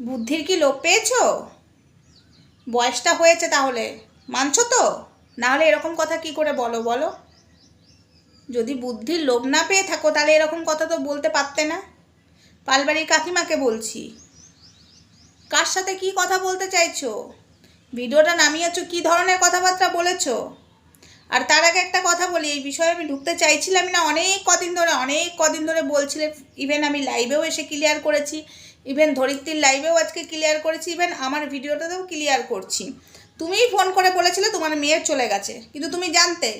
বুদ্ধির কি লোপ পেয়েছ? বয়সটা হয়েছে তাহলে। মানছো তো? নাহলে এরকম কথা কি করে বলো বলো? যদি বুদ্ধির লোভ না পেয়ে থাকো, তাহলে এরকম কথা তো বলতে পারতে না। পালবাড়ির কাকিমাকে বলছি। কার সাথে কি কথা বলতে চাইছো? ভিডিওটা নামিয়েছো, কি ধরনের কথাবার্তা বলেছ? আর তার আগে একটা কথা বলি, এই বিষয়ে আমি ঢুকতে চাইছিলাম না অনেক কদিন ধরে, অনেক কদিন ধরে বলছিলে ইভেন আমি লাইভেও এসে ক্লিয়ার করেছি। ইভেন ধরিত্রীর লাইভেও আজকে ক্লিয়ার করেছি ইভেন আমার ভিডিওটাতেও ক্লিয়ার করছি। তুমিই ফোন করে বলেছিলে তোমার মেয়ের চলে গেছে, কিন্তু তুমি জানতে।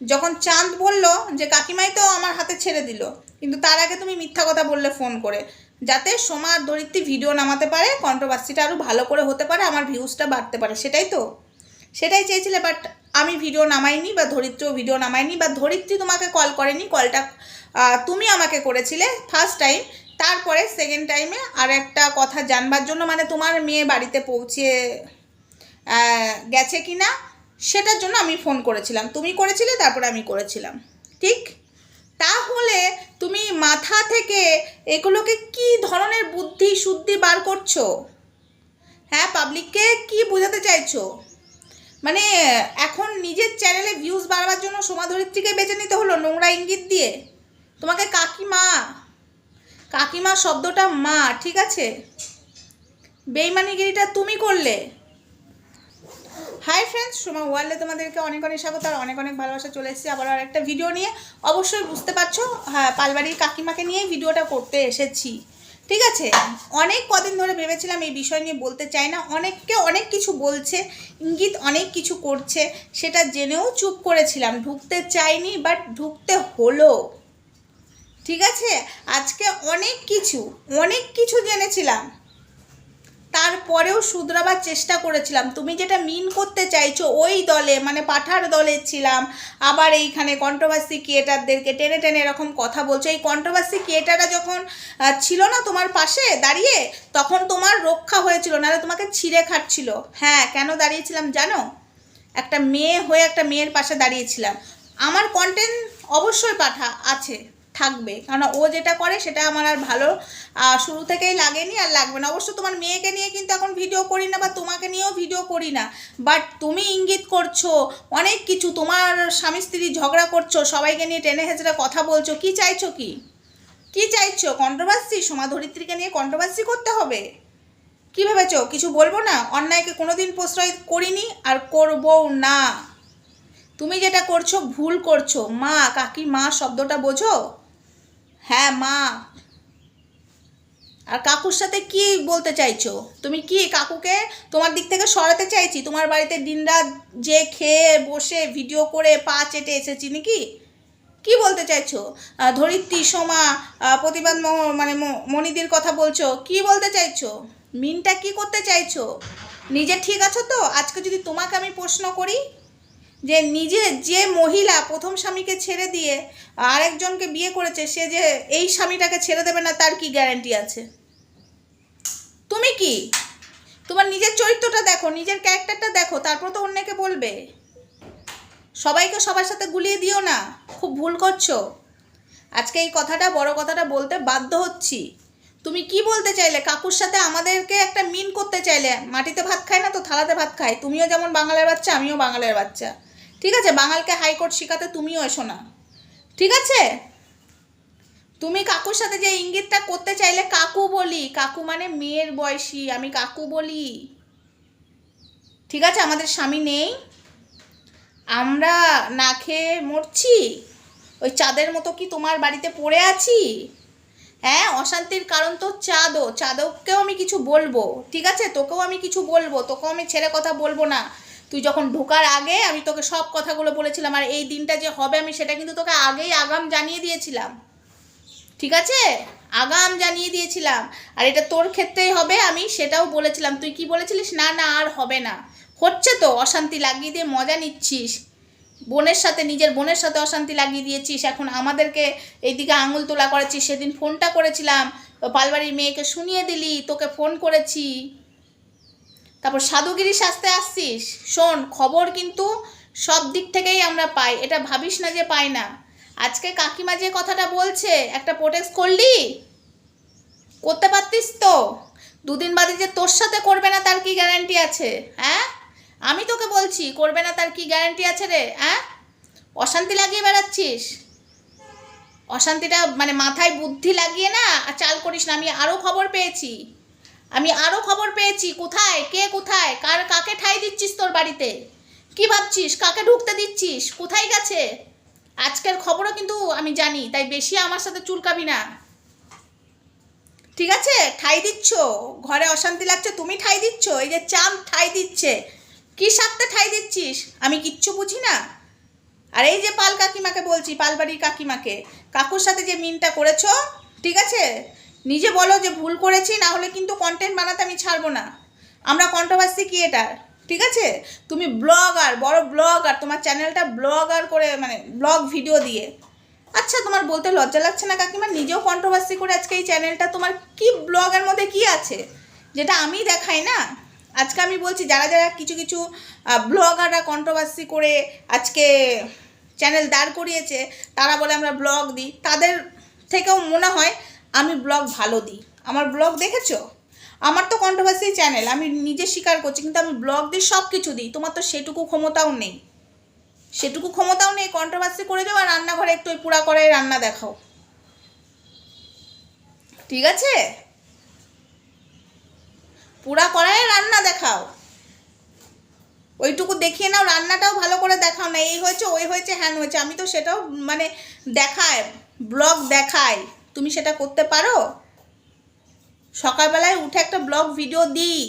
যখন চাঁদ বলল যে কাকিমাই তো আমার হাতে ছেড়ে দিল, কিন্তু তার আগে তুমি মিথ্যা কথা বললে ফোন করে। যাতে সোমা আর দরিত্রী ভিডিও নামাতে পারে কন্ট্রোভার্সিটা আরও ভালো করে হতে পারে, আমার ভিউজটা বাড়তে পারে, সেটাই তো। সেটাই চেয়েছিলে বাট আমি ভিডিও নামাইনি বা ধরিত্রীও ভিডিও নামাইনি, বা ধরিত্রী তোমাকে কল করেনি কলটা তুমি আমাকে করেছিলে ফার্স্ট টাইম তারপরে সেকেন্ড টাইমে আর একটা কথা জানবার জন্য মানে তোমার মেয়ে বাড়িতে পৌঁছে গেছে কি না সেটার জন্য আমি ফোন করেছিলাম। তুমি করেছিলে, তারপরে আমি করেছিলাম। ঠিক? তাহলে তুমি মাথা থেকে এগুলোকে কি ধরনের বুদ্ধি শুদ্ধি বার করছ? হ্যাঁ পাবলিককে কি বোঝাতে চাইছো? মানে এখন নিজের চ্যানেলে ভিউজ বাড়াবার জন্য সোমাধরিত্রীকে বেছে নিতে হলো নোংরা ইঙ্গিত দিয়ে? তোমাকে কাকিমা কাকিমা শব্দটা মা, ঠিক আছে? বেইমানিগিরিটা তুমি করলে। হাই ফ্রেন্ডস সোমা ওয়ার্ল্ডে তোমাদেরকে অনেক অনেক স্বাগত আর অনেক অনেক ভালোবাসা চলে এসেছি। আবার আর একটা ভিডিও নিয়ে। অবশ্যই বুঝতে পারছ হ্যাঁ পালবাড়ির কাকিমাকে নিয়েই ভিডিওটা করতে এসেছি। ঠিক আছে? অনেক কদিন ধরে ভেবেছিলাম এই বিষয় নিয়ে বলতে চাই না। অনেককে অনেক কিছু বলছে, ইঙ্গিত অনেক কিছু করছে, সেটা জেনেও চুপ করেছিলাম। ঢুকতে চাইনি বাট ঢুকতে হলো। ঠিক আছে? আজকে অনেক কিছু অনেক কিছু জেনেছিলাম। তারপরেও শুধরাবার চেষ্টা করেছিলাম। তুমি যেটা মিন করতে চাইছো, ওই দলে মানে পাঠার দলে ছিলাম। আবার এইখানে কন্ট্রোভার্সি ক্রিয়েটারদেরকে টেনে টেনে এরকম কথা বলছো। এই কন্ট্রোভার্সি ক্রিয়েটাররা যখন ছিল না তোমার পাশে দাঁড়িয়ে, তখন তোমার রক্ষা হয়েছিল, নাহলে তোমাকে ছিঁড়ে খাচ্ছিল হ্যাঁ কেন দাঁড়িয়েছিলাম জানো? একটা মেয়ে হয়ে একটা মেয়ের পাশে দাঁড়িয়েছিলাম। আমার কন্টেন্ট অবশ্যই পাঠা আছে। থাকবে। কারণ ও যেটা করে সেটা আমার আর ভালো শুরু থেকেই লাগেনি আর লাগবে না। অবশ্য তোমার মেয়েকে নিয়ে কিন্তু এখন ভিডিও করি না বা তোমাকে নিয়েও ভিডিও করি না। বাট তুমি ইঙ্গিত করছ, অনেক কিছু। তোমার স্বামী স্ত্রী ঝগড়া করছ, সবাইকে নিয়ে টেনে হেঁচড়ে কথা বলছো। কি চাইছো কি? কি চাইছো? কন্ট্রোভার্সি সমাধরিত্রীকে নিয়ে কন্ট্রোভার্সি করতে হবে? কি ভেবেছো? কিছু বলব না? অন্যায়কে কোনোদিন প্রশ্রয় করিনি আর করব না। তুমি যেটা করছ, ভুল করছ। মা, কাকি, মা, শব্দটা বোঝো? হ্যাঁ মা। আর কাকুর সাথে কি বলতে চাইছো? তুমি কি কাকুকে তোমার দিক থেকে সরাতে চাইছি? তোমার বাড়িতে দিনরাত যে খেয়ে, বসে ভিডিও করে, পা চেটে এসেছি নাকি? কি বলতে চাইছো? ধরিত্রী, সোমা প্রতিবাদ মানে ম- মণিদির কথা বলছো। কি বলতে চাইছো? মিনটা কি করতে চাইছো? নিজে ঠিক আছো তো? আজকে যদি তোমাকে আমি প্রশ্ন করি যে নিজে যে মহিলা প্রথম স্বামীকে ছেড়ে দিয়ে আরেকজনকে বিয়ে করেছে, সে যে এই স্বামীটাকে ছেড়ে দেবে না, তার কি গ্যারান্টি আছে? তুমি কি? তোমার নিজের চরিত্রটা দেখো, নিজের ক্যারেক্টারটা দেখো, তারপর তো অন্যকে বলবে। সবাইকে সবার সাথে গুলিয়ে দিও না, খুব ভুল করছ। আজকে এই কথাটা, বড় কথাটা বলতে বাধ্য হচ্ছি। তুমি কি বলতে চাইলে? কাকুর সাথে আমাদেরকে একটা মিন করতে চাইলে? মাটিতে ভাত খায় না তো থালাতে ভাত খায়? তুমিও যেমন বাঙালের বাচ্চা, আমিও বাঙালের বাচ্চা। ঠিক আছে, বাঙালকে হাইকোর্ট শেখাতে তুমিও এসো না। ঠিক আছে? তুমি কাকুর সাথে যে ইঙ্গিতটা করতে চাইলে কাকু বলি। কাকু মানে মেয়ের বয়সী, আমি কাকু বলি। ঠিক আছে, আমাদের স্বামী নেই। আমরা না খেয়ে মরছি? ওই চাঁদের মতো কি তোমার বাড়িতে পড়ে আছি? হ্যাঁ অশান্তির কারণ তো চাঁদও। চাঁদকেও আমি কিছু বলব। ঠিক আছে, তোকেও আমি কিছু বলব। তোকেও আমি ছেড়ে কথা বলব না। তুই যখন ঢোকার আগে আমি তোকে সব কথাগুলো বলেছিলাম, আর এই দিনটা যে হবে আমি সেটা কিন্তু তোকে আগেই আগাম জানিয়ে দিয়েছিলাম। ঠিক আছে? আগাম জানিয়ে দিয়েছিলাম। আর এটা তোর ক্ষেত্রেই হবে, আমি সেটাও বলেছিলাম। তুই কি বলেছিলিস? না না, আর হবে না। হচ্ছে তো, অশান্তি লাগিয়ে দিয়ে মজা নিচ্ছিস। বোনের সাথে, নিজের বোনের সাথে অশান্তি লাগিয়ে দিয়েছিস। এখন আমাদেরকে এইদিকে আঙুল তোলা করেছিস। সেদিন ফোনটা করেছিলাম। পালবাড়ির মেয়েকে শুনিয়ে দিলি, তোকে ফোন করেছি। তারপর সাধুগিরি শাস্তে আসছিস? শোন, খবর কিন্তু সব দিক থেকেই আমরা পাই। এটা ভাবিস না যে পাই না। আজকে কাকিমা যে কথাটা বলছে, একটা প্রোটেক্ট করলি? করতে পারতিস তো? দুদিন বাদে যে তোর সাথে করবে না তার কি গ্যারান্টি আছে হ্যাঁ? আমি তোকে বলছি, করবে না তার কি গ্যারান্টি আছে রে হ্যাঁ? অশান্তি লাগিয়ে বেড়াচ্ছিস? অশান্তিটা মানে মাথায় বুদ্ধি লাগিয়ে না, আর চাল করিস না। আমি আরও খবর পেয়েছি। আমি আরও খবর পেয়েছি, কোথায়? কে কোথায়? কার, কাকে ঠাই দিচ্ছিস তোর বাড়িতে? কি ভাবছিস? কাকে ঢুকতে দিচ্ছিস? কোথায় গেছে? আজকের খবরও কিন্তু আমি জানি, তাই বেশি আমার সাথে চুলকাবি না। ঠিক আছে? ঠাই দিচ্ছ। ঘরে অশান্তি লাগছে, তুমি ঠাই দিচ্ছ। এই যে চাম ঠাই দিচ্ছে। কি স্বার্থে ঠাই দিচ্ছিস? আমি কিচ্ছু বুঝি না। আর এই যে পাল কাকিমাকে বলছি, পালবাড়ির কাকিমাকে, কাকুর সাথে যে মিনটা করেছ, ঠিক আছে? নিজে বলো যে ভুল করেছি, না হলে কিন্তু কন্টেন্ট বানাতে আমি ছাড়বো না। আমরা কন্ট্রোভার্সি ক্রিয়েটার ঠিক আছে? তুমি ব্লগার বড় ব্লগার তোমার চ্যানেলটা ব্লগার করে মানে ব্লগ ভিডিও দিয়ে। আচ্ছা তোমার বলতে লজ্জা লাগছে না কাকিমা? নিজেও কন্ট্রোভার্সি করে আজকে এই চ্যানেলটা তোমার কি ব্লগের মধ্যে কি আছে? যেটা আমি দেখাই না? আজকে আমি বলছি, যারা যারা কিছু কিছু ব্লগাররা কন্ট্রোভার্সি করে আজকে চ্যানেল দাঁড় করিয়েছে, তারা বলে আমরা ব্লগ দিই। তাদের থেকেও মনে হয় আমি ব্লগ ভালো দিই। আমার ব্লগ দেখেছ? আমার তো কন্ট্রোভার্সি চ্যানেল আমি নিজে স্বীকার করছি, কিন্তু আমি ব্লগ দিই সব কিছু দিই। তোমার তো সেটুকু ক্ষমতাও নেই। সেটুকু ক্ষমতাও নেই কন্ট্রোভার্সি করে যাও আর রান্নাঘরে একটু ওই পুরা করে রান্না দেখাও। ঠিক আছে? পুরা কড়াইয়ে রান্না দেখাও। ওইটুকু দেখিয়ে নাও, রান্নাটাও ভালো করে দেখাও না, এই হয়েছে, ওই হয়েছে, হ্যান হয়েছে। আমি তো সেটাও মানে দেখায় ব্লগ দেখাই তুমি সেটা করতে পারো? সকালবেলায় উঠে একটা ব্লগ ভিডিও দিই।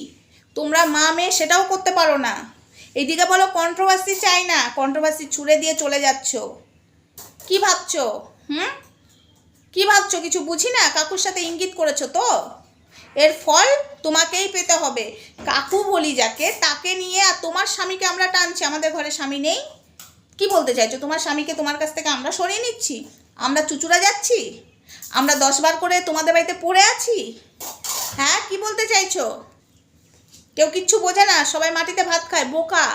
তোমরা মা মেয়ে সেটাও করতে পারো না। এদিকে বলো কন্ট্রোভার্সি চাই না কন্ট্রোভার্সি ছুড়ে দিয়ে চলে যাচ্ছ। কি ভাবছ? হুম? কি ভাবছ? কিছু বুঝি না? কাকুর সাথে ইঙ্গিত করেছ তো? এর ফল তোমাকেই পেতে হবে। কাকু বলি যাকে, তাকে নিয়ে আর তোমার স্বামীকে আমরা টানছি। আমাদের ঘরে স্বামী নেই? কি বলতে চাইছো? তোমার স্বামীকে তোমার কাছ থেকে আমরা সরিয়ে নিচ্ছি? আমরা চুচুরা যাচ্ছি? আমরা দশবার করে তোমাদের বাড়িতে পড়ে আছি? হ্যাঁ কি বলতে চাইছো? কেউ কিচ্ছু বোঝে না, সবাই মাটিতে ভাত খায়, বোকা।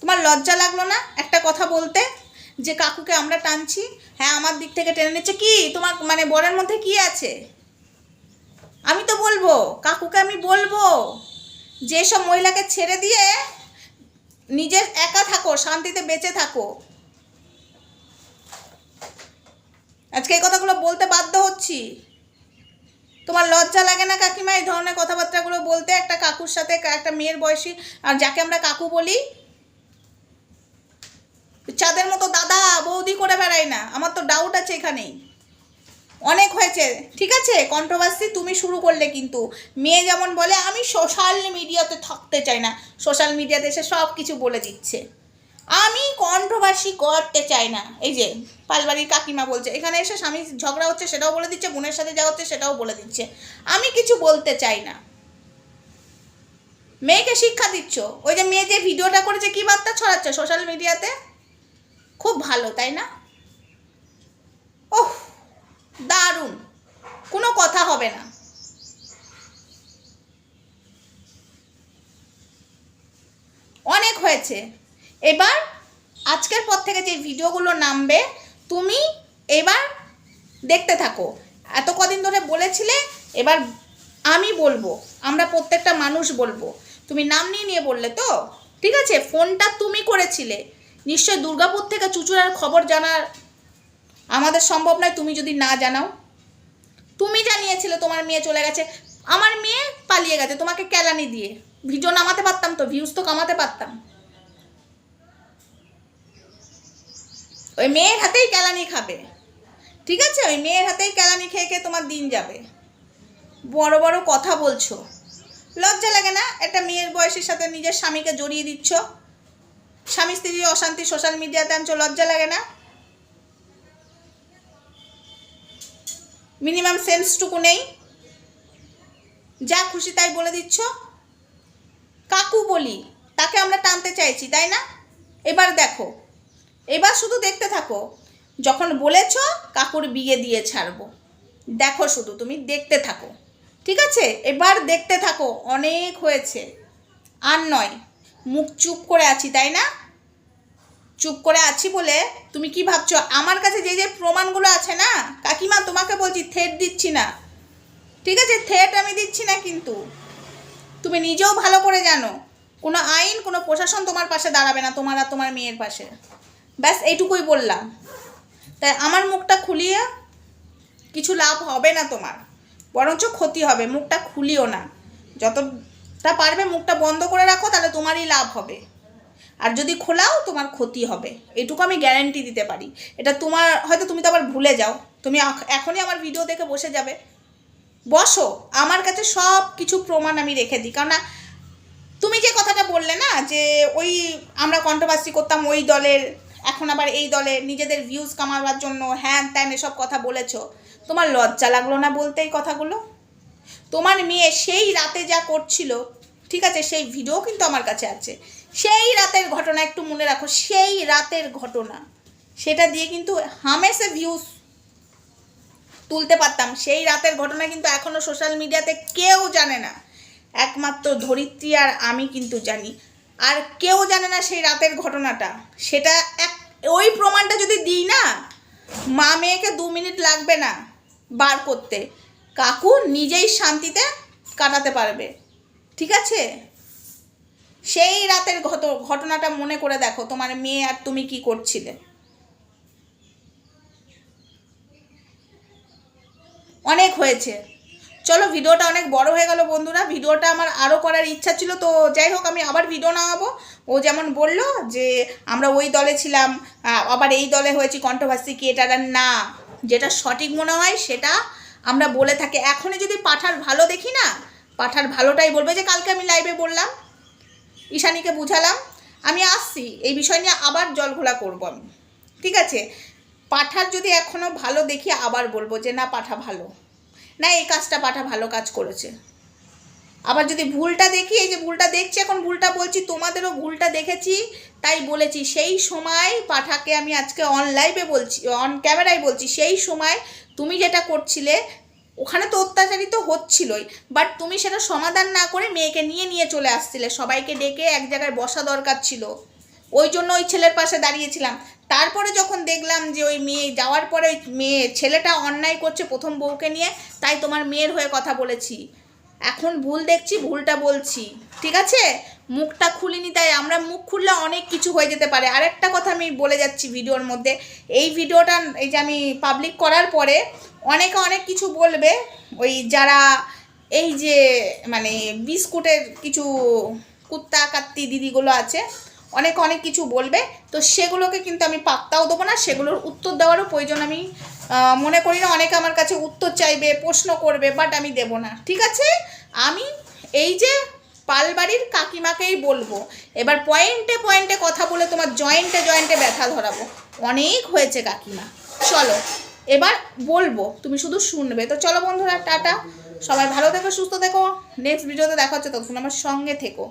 তোমার লজ্জা লাগল না একটা কথা বলতে? যে কাকুকে আমরা টানছি? হ্যাঁ আমার দিক থেকে টেনে নিচ্ছে কি? তোমার মানে বরের মধ্যে কি আছে? আমি তো বলব, কাকুকে আমি বলব যে সব মহিলাকে ছেড়ে দিয়ে নিজের একা থাকো, শান্তিতে বেঁচে থাকো। আজকে এই কথাগুলো বলতে বাধ্য হচ্ছি। তোমার লজ্জা লাগে না কাকিমা? এই ধরনের কথাবার্তাগুলো বলতে একটা কাকুর সাথে একটা মেয়ের বয়সী, আর যাকে আমরা কাকু বলি, চাঁদের মতো দাদা, বৌদি করে বেড়াই না। আমার তো ডাউট আছে এখানেই। অনেক হয়েছে, ঠিক আছে? কন্ট্রোভার্সি তুমি শুরু করলে কিন্তু। মেয়ে যেমন বলে, আমি সোশ্যাল মিডিয়াতে থাকতে চাই না। সোশ্যাল মিডিয়াতে এসে সব কিছু বলে দিচ্ছে। আমি কন্ট্রোভার্সি করতে চাই না। এই যে পালবাড়ির কাকিমা বলছে, এখানে এসে স্বামী ঝগড়া হচ্ছে, সেটাও বলে দিচ্ছে, বোনের সাথে যা হচ্ছে, সেটাও বলে দিচ্ছে। আমি কিছু বলতে চাই না। মেয়েকে শিক্ষা দিচ্ছ? ওই যে মেয়ে যে ভিডিওটা করেছে, কি বার্তা ছড়াচ্ছে সোশ্যাল মিডিয়াতে? খুব ভালো, তাই না? ওহ, দারুণ। কোনো কথা হবে না। অনেক হয়েছে। এবার আজকের পর থেকে যে ভিডিওগুলো নামবে, তুমি এবার দেখতে থাকো। এত কদিন ধরে বলেছিলে, এবার আমি বলব, আমরা প্রত্যেকটা মানুষ বলব। তুমি নাম নিয়ে নিয়ে বললে তো? ঠিক আছে, ফোনটা তুমি করেছিলে। নিশ্চয় দুর্গাপুর থেকে চুচুড়ার খবর জানার আমাদের সম্ভব নয়, তুমি যদি না জানাও। তুমি জানিয়েছিলে তোমার মেয়ে চলে গেছে। আমার মেয়ে পালিয়ে গেছে তোমাকে কেলানি দিয়ে। ভিডিও নামাতে পারতাম তো ভিউজ তো কামাতে পারতাম। ওই মেয়ের হাতেই কেলানি খাবে। ঠিক আছে? ওই মেয়ের হাতেই কেলানি খেয়ে খেয়ে তোমার দিন যাবে। বড় বড় কথা বলছো। লজ্জা লাগে না? একটা মেয়ের বয়সের সাথে নিজের স্বামীকে জড়িয়ে দিচ্ছ? স্বামী স্ত্রীর অশান্তি সোশ্যাল মিডিয়াতে আনছো, লজ্জা লাগে না? মিনিমাম সেন্সটুকু নেই। যা খুশি তাই বলে দিচ্ছ। কাকু বলি, তাকে আমরা টানতে চাইছি, তাই না? এবার দেখো। এবার শুধু দেখতে থাকো, যখন বলেছ কাকুর বিয়ে দিয়ে ছাড়বো। দেখো শুধু, তুমি দেখতে থাকো। ঠিক আছে? এবার দেখতে থাকো, অনেক হয়েছে। আর নয়, মুখ চুপ করে আছি, তাই না? চুপ করে আছি বলে তুমি কি ভাবছ? আমার কাছে যে যে প্রমাণগুলো আছে না, কাকিমা তোমাকে বলছি, থেট দিচ্ছি না। ঠিক আছে? থেট আমি দিচ্ছি না কিন্তু। তুমি নিজেও ভালো করে জানো, কোনো আইন, কোনো প্রশাসন তোমার পাশে দাঁড়াবে না, তোমার আর তোমার মেয়ের পাশে। ব্যাস, এইটুকুই বললাম। তাই আমার মুখটা খুলিয়ে কিছু লাভ হবে না তোমার, বরঞ্চ ক্ষতি হবে, মুখটা খুলিও না। যতটা পারবে মুখটা বন্ধ করে রাখো, তাহলে তোমারই লাভ হবে। আর যদি খোলাও, তোমার ক্ষতি হবে। এটুকু আমি গ্যারান্টি দিতে পারি। এটা তোমার, হয়তো তুমি তো আবার ভুলে যাও। তুমি এখ- এখনই আমার ভিডিও দেখে বসে যাবে। বসো, আমার কাছে সব কিছু প্রমাণ আমি রেখে দিই। কারণ তুমি যে কথাটা বললে না, যে ওই আমরা কন্ট্রোভার্সি করতাম ওই দলের এখন আবার এই দলে নিজেদের ভিউজ কামাবার জন্য হ্যান ত্যান এসব কথা বলেছ। তোমার লজ্জা লাগল না বলতে এই কথাগুলো? তোমার মেয়ে সেই রাতে যা করছিল, ঠিক আছে, সেই ভিডিও কিন্তু আমার কাছে আছে। সেই রাতের ঘটনা একটু মনে রাখো, সেই রাতের ঘটনা। সেটা দিয়ে কিন্তু হামেশে ভিউজ তুলতে পারতাম। সেই রাতের ঘটনা কিন্তু এখনও সোশ্যাল মিডিয়াতে কেউ জানে না। একমাত্র ধরিত্রী আর আমি কিন্তু জানি। আর কেউ জানে না সেই রাতের ঘটনাটা। সেটা এক, ওই প্রমাণটা যদি দিই না, মা মেয়েকে দু মিনিট লাগবে না বার করতে। কাকু নিজেই শান্তিতে কাটাতে পারবে। ঠিক আছে? সেই রাতের ঘট, ঘটনাটা মনে করে দেখো, তোমার মেয়ে আর তুমি কি করছিলে। অনেক হয়েছে। চলো ভিডিওটা অনেক বড় হয়ে গেল বন্ধুরা, ভিডিওটা আমার আরও করার ইচ্ছা ছিল, তো যাই হোক আমি আবার ভিডিও নামাবো। ও যেমন বলল যে আমরা ওই দলে ছিলাম আবার এই দলে হয়েছি কন্ট্রোভার্সি কি এটা না, যেটা সঠিক মনে হয় সেটা আমরা বলে থাকি। এখনই যদি পাঠার ভালো দেখি না, পাঠার ভালোটাই বলবে। যে কালকে আমি লাইভে বললাম, ঈশানীকে বুঝালাম, আমি আসছি, এই বিষয় নিয়ে আবার জল ঘোলা করব আমি। ঠিক আছে? পাঠার যদি এখনও ভালো দেখি, আবার বলব যে না, পাঠা ভালো। না, এই কাজটা পাঠা ভালো কাজ করেছে। আবার যদি ভুলটা দেখি, এই যে ভুলটা দেখছি, এখন ভুলটা বলছি, তোমাদেরও ভুলটা দেখেছি, তাই বলেছি, সেই সময় পাঠাকে আমি আজকে অন লাইভে বলছি অন ক্যামেরায় বলছি, সেই সময় তুমি যেটা করছিলে, ওখানে তো অত্যাচারিত হচ্ছিলই বাট তুমি সেটা সমাধান না করে মেয়েকে নিয়ে নিয়ে চলে আসছিলে। সবাইকে ডেকে এক জায়গায় বসা দরকার ছিল। ওই জন্য ওই ছেলের পাশে দাঁড়িয়েছিলাম। তারপরে যখন দেখলাম যে ওই মেয়ে, যাওয়ার পরে ওই মেয়ে, ছেলেটা অন্যায় করছে প্রথম বউকে নিয়ে, তাই তোমার মেয়ের হয়ে কথা বলেছি। এখন ভুল দেখছি, ভুলটা বলছি। ঠিক আছে? মুখটা খুলিনি, তাই আমরা মুখ খুললে অনেক কিছু হয়ে যেতে পারে। আরেকটা কথা আমি বলে যাচ্ছি ভিডিওর মধ্যে। এই ভিডিওটা, এই যে আমি পাবলিক করার পরে অনেকে অনেক কিছু বলবে। ওই যারা এই যে মানে বিস্কুটের কিছু কুত্তা কাত্তি দিদিগুলো আছে অনেক অনেক কিছু বলবে, তো সেগুলোকে কিন্তু আমি পাত্তাও দেবো না, সেগুলোর উত্তর দেওয়ারও প্রয়োজন। আমি মনে করি না অনেকে আমার কাছে উত্তর চাইবে, প্রশ্ন করবে বাট আমি দেব না। ঠিক আছে? আমি এই যে পালবাড়ির কাকিমাকেই বলব, এবার পয়েন্টে পয়েন্টে কথা বলে তোমার জয়েন্টে জয়েন্টে ব্যথা ধরাবো। অনেক হয়েছে কাকিমা। চলো, এবার বলব, তুমি শুধু শুনবে। তো চলো বন্ধুরা, টাটা। সবাই ভালো থেকো, সুস্থ থেকো। নেক্সট ভিডিওতে দেখা হচ্ছে, ততক্ষণ আমার সঙ্গে থেকো।